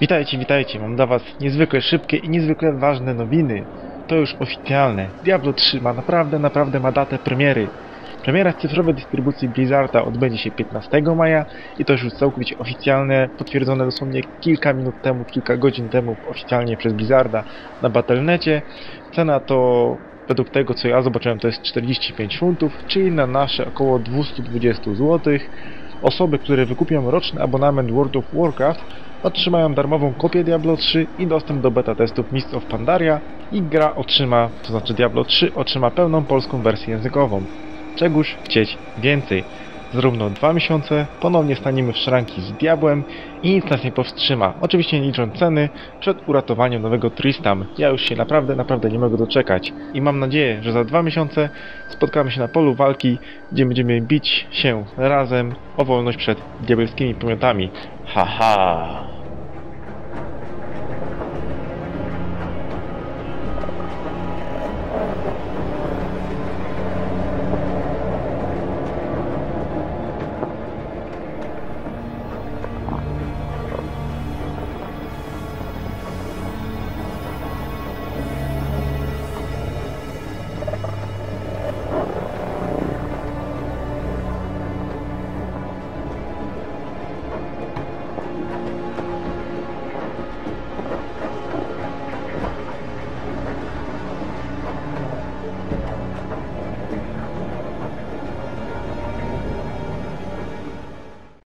Witajcie, witajcie, mam dla was niezwykle szybkie i niezwykle ważne nowiny. To już oficjalne. Diablo 3 ma naprawdę, naprawdę ma datę premiery. Premiera cyfrowej dystrybucji Blizzarda odbędzie się 15 maja i to już całkowicie oficjalne, potwierdzone dosłownie kilka minut temu, kilka godzin temu oficjalnie przez Blizzarda na Battle.necie. Cena to według tego co ja zobaczyłem to jest 45 funtów, czyli na nasze około 220 zł. Osoby, które wykupią roczny abonament World of Warcraft otrzymają darmową kopię Diablo 3 i dostęp do beta testów Mist of Pandaria i gra otrzyma, to znaczy Diablo 3 otrzyma pełną polską wersję językową. Czegóż chcieć więcej? Za równo dwa miesiące ponownie staniemy w szranki z diabłem i nic nas nie powstrzyma. Oczywiście nie licząc ceny przed uratowaniem nowego Tristam. Ja już się naprawdę, naprawdę nie mogę doczekać. I mam nadzieję, że za dwa miesiące spotkamy się na polu walki, gdzie będziemy bić się razem o wolność przed diabelskimi pomiotami. Haha!